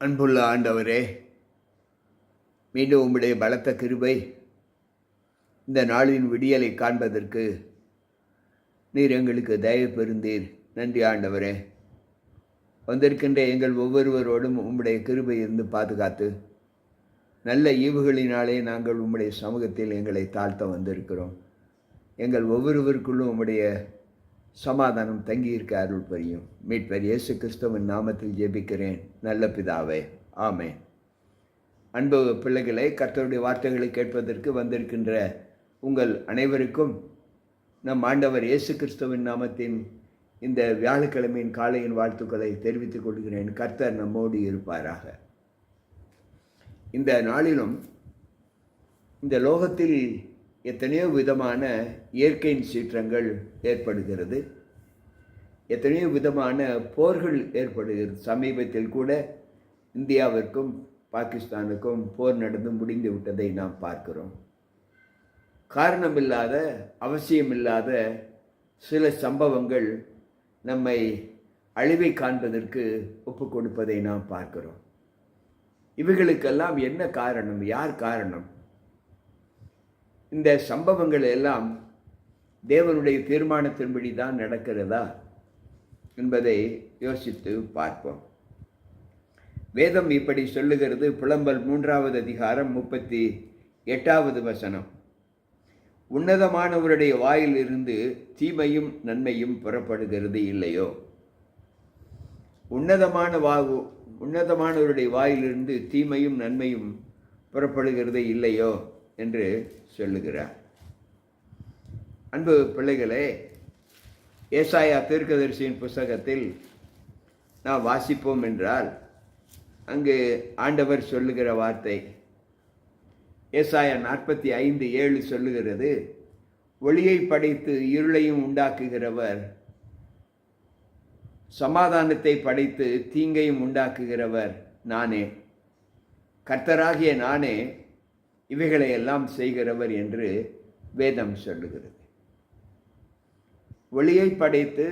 அன்புள்ள ஆண்டவரே மீண்டும் உம்முடைய பலத்த கிருபை இந்த நாளின் விடியலை காண்பதற்கு நீர் எங்களுக்கு தயவு பெருந்தீர் நன்றி ஆண்டவரே. வந்திருக்கின்ற எங்கள் ஒவ்வொருவரோடும் உம்முடைய கிருபை இருந்து பாதுகாத்து நல்ல ஈவுகளினாலே நாங்கள் உம்முடைய சமூகத்தில் எங்களை தாழ்த்த வந்திருக்கிறோம். எங்கள் ஒவ்வொருவருக்குள்ளும் உம்முடைய சமாதானம் தங்கியிருக்க அருள் புரியும். மீட்பர் இயேசு கிறிஸ்துவின் நாமத்தில் ஜெபிக்கிறேன். நல்ல பிதாவே ஆமே அன்பு பிள்ளைகளை கர்த்தருடைய வார்த்தைகளை கேட்பதற்கு வந்திருக்கின்ற உங்கள் அனைவருக்கும் நம் ஆண்டவர் இயேசு கிறிஸ்துவின் நாமத்தின் இந்த வியாழக்கிழமையின் காலையின் வாழ்த்துக்களை தெரிவித்துக் கொள்கிறேன். கர்த்தர் நம்மோடு இருப்பாராக. இந்த நாளிலும் இந்த லோகத்தில் எத்தனையோ விதமான இயற்கையின் சீற்றங்கள் ஏற்படுகிறது. எத்தனையோ விதமான போர்கள் ஏற்படுகிறது. சமீபத்தில் கூட இந்தியாவிற்கும் பாகிஸ்தானுக்கும் போர் நடந்து முடிந்து விட்டதை நாம் பார்க்கிறோம். காரணமில்லாத அவசியமில்லாத சில சம்பவங்கள் நம்மை அழிவை காண்பதற்கு ஒப்பு கொடுப்பதை நாம் பார்க்கிறோம். இவைகளுக்கெல்லாம் என்ன காரணம்? யார் காரணம்? இந்த சம்பவங்கள் எல்லாம் தேவனுடைய தீர்மானத்தின்படி தான் நடக்கிறதா என்பதை யோசித்து பார்ப்போம். வேதம் இப்படி சொல்லுகிறது புலம்பல் மூன்றாவது அதிகாரம் முப்பத்தி எட்டாவது வசனம். உன்னதமானவருடைய வாயிலிருந்து தீமையும் நன்மையும் புறப்படுகிறது இல்லையோ? உன்னதமான வாவு உன்னதமானவருடைய வாயிலிருந்து தீமையும் நன்மையும் புறப்படுகிறது இல்லையோ? என்று சொல்லுகிறார். அன்பு பிள்ளைகளே ஏசாயா தீர்க்கதரிசியின் புஸ்தகத்தில் நாம் வாசிப்போம் என்றால் அங்கு ஆண்டவர் சொல்லுகிற வார்த்தை ஏசாயா நாற்பத்தி ஐந்து ஏழு சொல்லுகிறது ஒளியை படைத்து இருளையும் உண்டாக்குகிறவர் சமாதானத்தை படைத்து தீங்கையும் உண்டாக்குகிறவர் நானே. கர்த்தராகிய நானே இவைகளை எல்லாம் செய்கிறவர் என்று வேதம் சொல்லுகிறது. ஒளியை படைத்து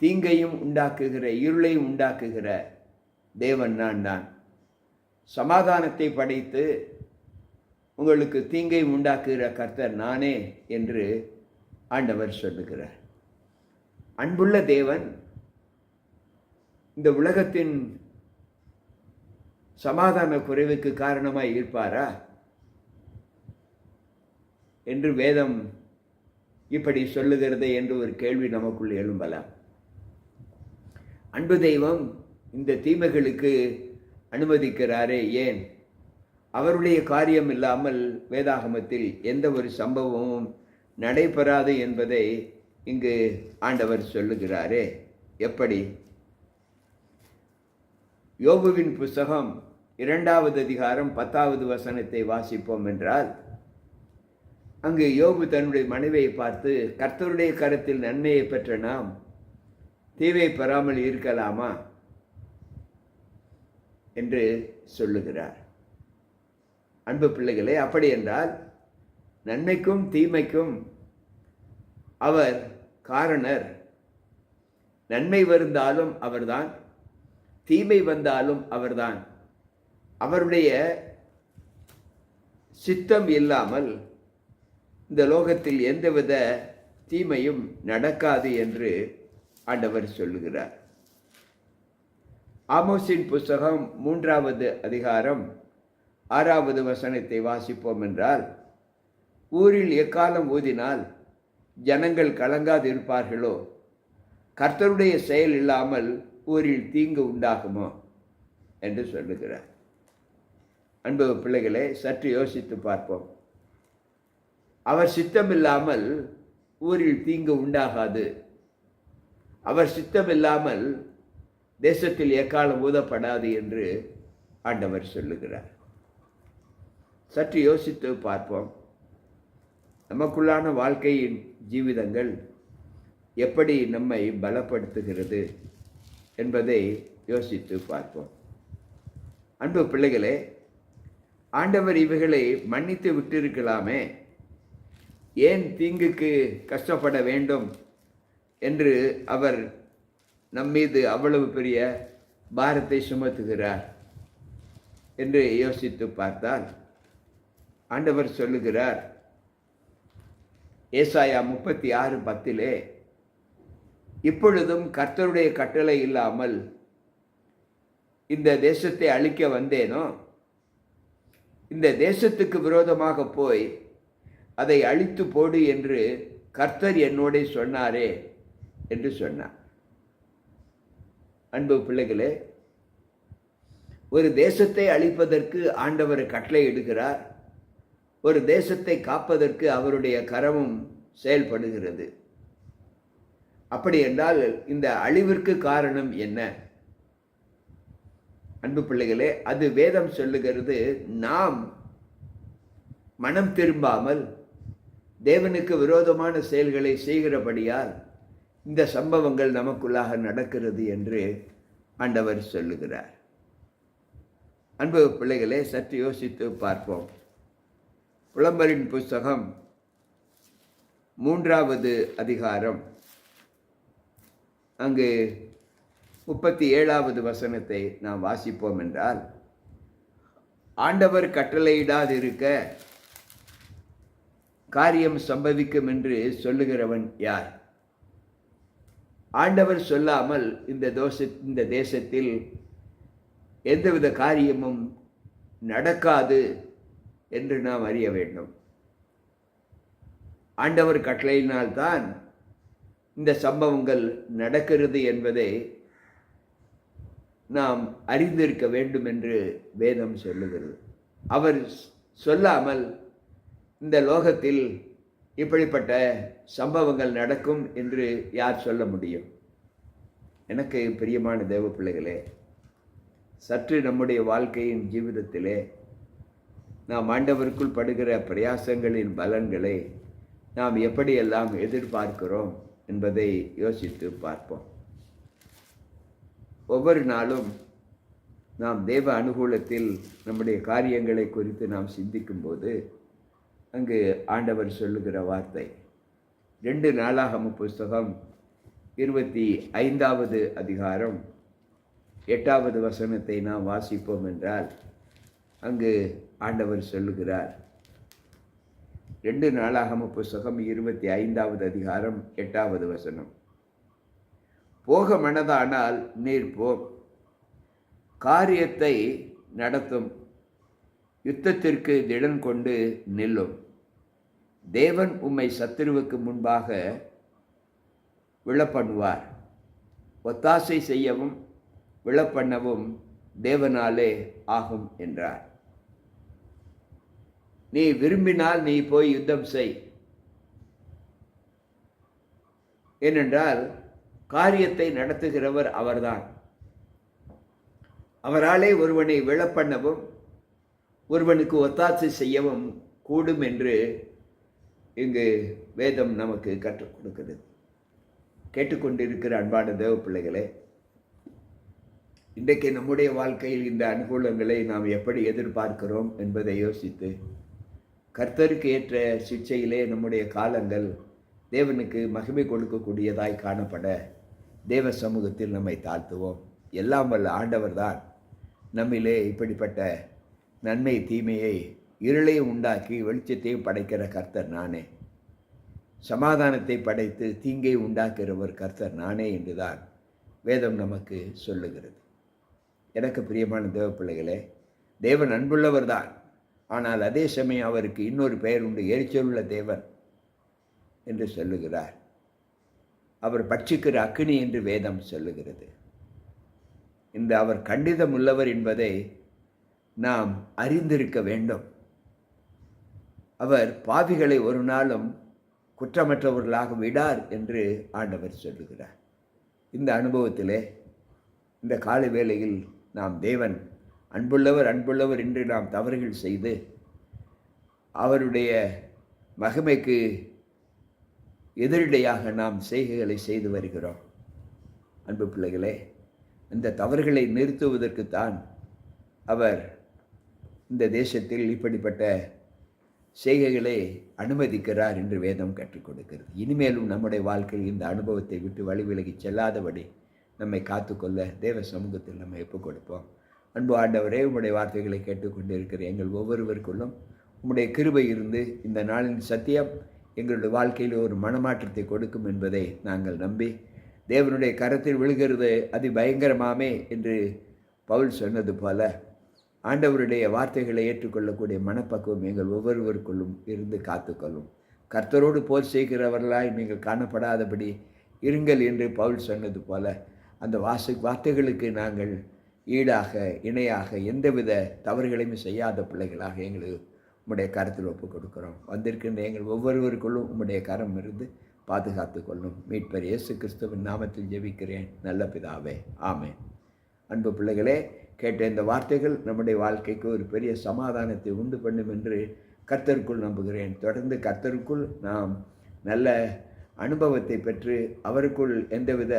தீங்கையும் உண்டாக்குகிற இருளையும் உண்டாக்குகிற தேவன் நான் தான். சமாதானத்தை படைத்து உங்களுக்கு தீங்கை உண்டாக்குகிற கர்த்தர் நானே என்று ஆண்டவர் சொல்லுகிறார். அன்புள்ள தேவன் இந்த உலகத்தின் சமாதான குறைவுக்கு காரணமாக இருப்பாரா? என்று வேதம் இப்படி சொல்லுகிறது என்று ஒரு கேள்வி நமக்குள் எழும்பலாம். அன்பு தெய்வம் இந்த தீமைகளுக்கு அனுமதிக்கிறாரே ஏன்? அவருடைய காரியம் இல்லாமல் வேதாகமத்தில் எந்த ஒரு சம்பவமும் நடைபெறாது என்பதை இங்கு ஆண்டவர் சொல்லுகிறாரே. எப்படி? யோபுவின் புஸ்தகம் இரண்டாவது அதிகாரம் பத்தாவது வசனத்தை வாசிப்போம் என்றால் அங்கு யோபு தன்னுடைய மனைவியை பார்த்து கர்த்தருடைய கரத்தில் நன்மையை பெற்ற நாம் தீவை பெறாமல் இருக்கலாமா? என்று சொல்லுகிறார். அன்பு பிள்ளைகளே அப்படி என்றால் நன்மைக்கும் தீமைக்கும் அவர் காரணர். நன்மை வருந்தாலும் அவர்தான் தீமை வந்தாலும் அவர்தான். அவருடைய சித்தம் இல்லாமல் இந்த லோகத்தில் எந்தவித தீமையும் நடக்காது என்று ஆண்டவர் சொல்லுகிறார். ஆமோஸின் புஸ்தகம் மூன்றாவது அதிகாரம் ஆறாவது வசனத்தை வாசிப்போம் என்றால் ஊரில் எக்காலம் ஊதினால் ஜனங்கள் கலங்காது இருப்பார்களோ கர்த்தருடைய செயல் இல்லாமல் ஊரில் தீங்கு உண்டாகுமோ? என்று சொல்லுகிறார். அன்பு பிள்ளைகளை சற்று யோசித்து பார்ப்போம். அவர் சித்தமில்லாமல் ஊரில் தீங்கு உண்டாகாது. அவர் சித்தமில்லாமல் தேசத்தில் எக்காலம் ஊதப்படாது என்று ஆண்டவர் சொல்லுகிறார். சற்று யோசித்து பார்ப்போம். நமக்குள்ளான வாழ்க்கையின் ஜீவிதங்கள் எப்படி நம்மை பலப்படுத்துகிறது? என்பதை யோசித்து பார்ப்போம். அன்பு பிள்ளைகளே ஆண்டவர் இவைகளை மன்னித்து விட்டிருக்கலாமே? ஏன் தீங்குக்கு கஷ்டப்பட வேண்டும் என்று அவர் நம்மீது அவ்வளவு பெரிய பாரத்தை சுமத்துகிறார் என்று யோசித்து பார்த்தால் ஆண்டவர் சொல்லுகிறார் ஏசாயா முப்பத்தி ஆறு பத்திலே இப்பொழுதும் கர்த்தருடைய கட்டளை இல்லாமல் இந்த தேசத்தை அழிக்க வந்தேனோ? இந்த தேசத்துக்கு விரோதமாக போய் அதை அழித்து போடு என்று கர்த்தர் என்னோட சொன்னாரே என்று சொன்னார். அன்பு பிள்ளைகளே ஒரு தேசத்தை அழிப்பதற்கு ஆண்டவர் கட்டளை இடுகிறார். ஒரு தேசத்தை காப்பதற்கு அவருடைய கரமும் செயல்படுகிறது. அப்படி என்றால் இந்த அழிவிற்கு காரணம் என்ன? அன்பு பிள்ளைகளே அது வேதம் சொல்லுகிறது நாம் மனம் திரும்பாமல் தேவனுக்கு விரோதமான செயல்களை செய்கிறபடியால் இந்த சம்பவங்கள் நமக்குள்ளாக நடக்கிறது என்று ஆண்டவர் சொல்லுகிறார். அன்பு பிள்ளைகளே சற்று யோசித்து பார்ப்போம். புலம்பரின் புஸ்தகம் மூன்றாவது அதிகாரம். அங்கு முப்பத்தி ஏழாவது வசனத்தை நாம் வாசிப்போம் என்றால் ஆண்டவர் கட்டளையிடாதிருக்க காரியம் சம்பவிக்கும் என்று சொல்லுகிறவன் யார்? ஆண்டவர் சொல்லாமல் இந்த தோச இந்த தேசத்தில் எந்தவித காரியமும் நடக்காது என்று நாம் அறிய வேண்டும். ஆண்டவர் கட்டளையினால்தான் இந்த சம்பவங்கள் நடக்கிறது என்பதை நாம் அறிந்திருக்க வேண்டும் என்று வேதம் சொல்லுகிறது. அவர் சொல்லாமல் இந்த லோகத்தில் இப்படிப்பட்ட சம்பவங்கள் நடக்கும் என்று யார் சொல்ல முடியும்? எனக்கு பிரியமான தேவ பிள்ளைகளே சற்று நம்முடைய வாழ்க்கையின் ஜீவிதத்திலே நாம் ஆண்டவருக்குள் படுகிற பிரயாசங்களின் பலன்களை நாம் எப்படியெல்லாம் எதிர்பார்க்கிறோம்? என்பதை யோசித்து பார்ப்போம். ஒவ்வொரு நாளும் நாம் தேவ அனுகூலத்தில் நம்முடைய காரியங்களை குறித்து நாம் சிந்திக்கும் போது அங்கு ஆண்டவர் சொல்லுகிற வார்த்தை ரெண்டு நாளாகம புஸ்தகம் இருபத்தி ஐந்தாவது அதிகாரம் எட்டாவது வசனத்தை நாம் வாசிப்போம் என்றால் அங்கு ஆண்டவர் சொல்லுகிறார் ரெண்டு நாளாகம புஸ்தகம் இருபத்தி ஐந்தாவது அதிகாரம் எட்டாவது வசனம். போக மனதானால் நீர் போ காரியத்தை நடத்தும். யுத்தத்திற்கு திடன் கொண்டு நில்லும். தேவன் உம்மை சத்துருவுக்கு முன்பாக விழப்பண்ணுவார். ஒத்தாசை செய்யவும் விழப்பண்ணவும் தேவனாலே ஆகும் என்றார். நீ விரும்பினால் நீ போய் யுத்தம் செய். ஏனென்றால் காரியத்தை நடத்துகிறவர் அவர்தான். அவராலே ஒருவனை விழப்பண்ணவும் ஒருவனுக்கு ஒத்தாசை செய்யவும் கூடும் என்று இங்கு வேதம் நமக்கு கற்றுக் கொடுக்கிறது. கேட்டுக்கொண்டிருக்கிற அன்பான தேவ பிள்ளைகளே இன்றைக்கு நம்முடைய வாழ்க்கையில் இந்த அனுகூலங்களை நாம் எப்படி எதிர்பார்க்கிறோம் என்பதை யோசித்து கர்த்தருக்கு ஏற்ற சிக்ஷையிலே நம்முடைய காலங்கள் தேவனுக்கு மகிமை கொடுக்கக்கூடியதாய் காணப்பட தேவ சமூகத்தில் நம்மை தாழ்த்துவோம். எல்லாம் வல்ல ஆண்டவர் தான் நம்மிலே இப்படிப்பட்ட நன்மை தீமையை இருளையும் உண்டாக்கி வெளிச்சத்தையும் படைக்கிற கர்த்தர் நானே. சமாதானத்தை படைத்து தீங்கை உண்டாக்குகிறவர் கர்த்தர் நானே என்றுதான் வேதம் நமக்கு சொல்லுகிறது. எனக்கு பிரியமான தேவ பிள்ளைகளே தேவன் அன்புள்ளவர் தான் ஆனால் அதே சமயம் அவருக்கு இன்னொரு பெயர் உண்டு எரிச்சலுள்ள தேவன் என்று சொல்லுகிறார். அவர் பட்சிக்கிற அக்னி என்று வேதம் சொல்லுகிறது. இந்த அவர் கண்டிதம் உள்ளவர் என்பதை நாம் அறிந்திருக்க வேண்டும். அவர் பாவிகளை ஒரு நாளும் குற்றமற்றவர்களாக விடார் என்று ஆண்டவர் சொல்லுகிறார். இந்த அனுபவத்திலே இந்த காலை வேளையில் நாம் தேவன் அன்புள்ளவர் அன்புள்ளவர் என்று நாம் தவறுகள் செய்து அவருடைய மகிமைக்கு எதிரடையாக நாம் செய்கைகளை செய்து வருகிறோம். அன்பு பிள்ளைகளே இந்த தவறுகளை நிறுத்துவதற்குத்தான் அவர் இந்த தேசத்தில் இப்படிப்பட்ட செய்கைகளை அனுமதிக்கிறார் என்று வேதம் கற்றுக் கொடுக்கிறது. இனிமேலும் நம்முடைய வாழ்க்கையில் இந்த அனுபவத்தை விட்டு வழிவிலகி செல்லாதபடி நம்மை காத்துக்கொள்ள தேவ சமூகத்தில் நம்ம ஒப்புக் கொடுப்போம். அன்பு ஆண்டவரே உம்முடைய வார்த்தைகளை கேட்டுக்கொண்டிருக்கிற எங்கள் ஒவ்வொருவருக்குள்ளும் உம்முடைய கிருபை இருந்து இந்த நாளின் சத்தியம் எங்களுடைய வாழ்க்கையில் ஒரு மனமாற்றத்தை கொடுக்கும் என்பதை நாங்கள் நம்பி தேவனுடைய கரத்தில் விழுகிறது அதி பயங்கரமாமே என்று பவுல் சொன்னது போல ஆண்டவருடைய வார்த்தைகளை ஏற்றுக்கொள்ளக்கூடிய மனப்பக்குவம் எங்கள் ஒவ்வொருவருக்குள்ளும் இருந்து காத்துக்கொள்ளும். கர்த்தரோடு போர் செய்கிறவர்களாய் நீங்கள் காணப்படாதபடி இருங்கள் என்று பவுல் சொன்னது போல அந்த வாசு வார்த்தைகளுக்கு நாங்கள் ஈடாக இணையாக எந்தவித தவறுகளையும் செய்யாத பிள்ளைகளாக எங்களுக்கு உம்முடைய கரத்தில் ஒப்புக் கொடுக்கிறோம். வந்திருக்கின்ற எங்கள் ஒவ்வொருவருக்குள்ளும் உம்முடைய கரம் இருந்து பாதுகாத்து கொள்ளும். மீட்பர் இயேசு கிறிஸ்துவின் நாமத்தில் ஜெபிக்கிறேன். நல்ல பிதாவே. ஆமே அன்பு பிள்ளைகளே கேட்ட இந்த வார்த்தைகள் நம்முடைய வாழ்க்கைக்கு ஒரு பெரிய சமாதானத்தை உண்டு பண்ணும் என்று கர்த்தருக்குள் நம்புகிறேன். தொடர்ந்து கர்த்தருக்குள் நாம் நல்ல அனுபவத்தை பெற்று அவருக்குள் எந்தவித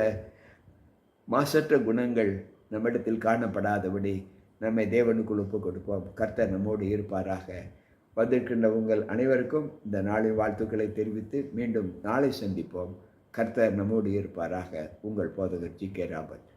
மாசற்ற குணங்கள் நம்மிடத்தில் காணப்படாதபடி நம்மை தேவனுக்குள் ஒப்புக் கொடுப்போம் கர்த்தர் நம்மோடு இருப்பாராக. வந்திருக்கின்ற உங்கள் அனைவருக்கும் இந்த நாளின் வாழ்த்துக்களை தெரிவித்து மீண்டும் நாளை சந்திப்போம். கர்த்தர் நம்மோடு இருப்பாராக. உங்கள் போதகர் ஜி கே ராபர்ட்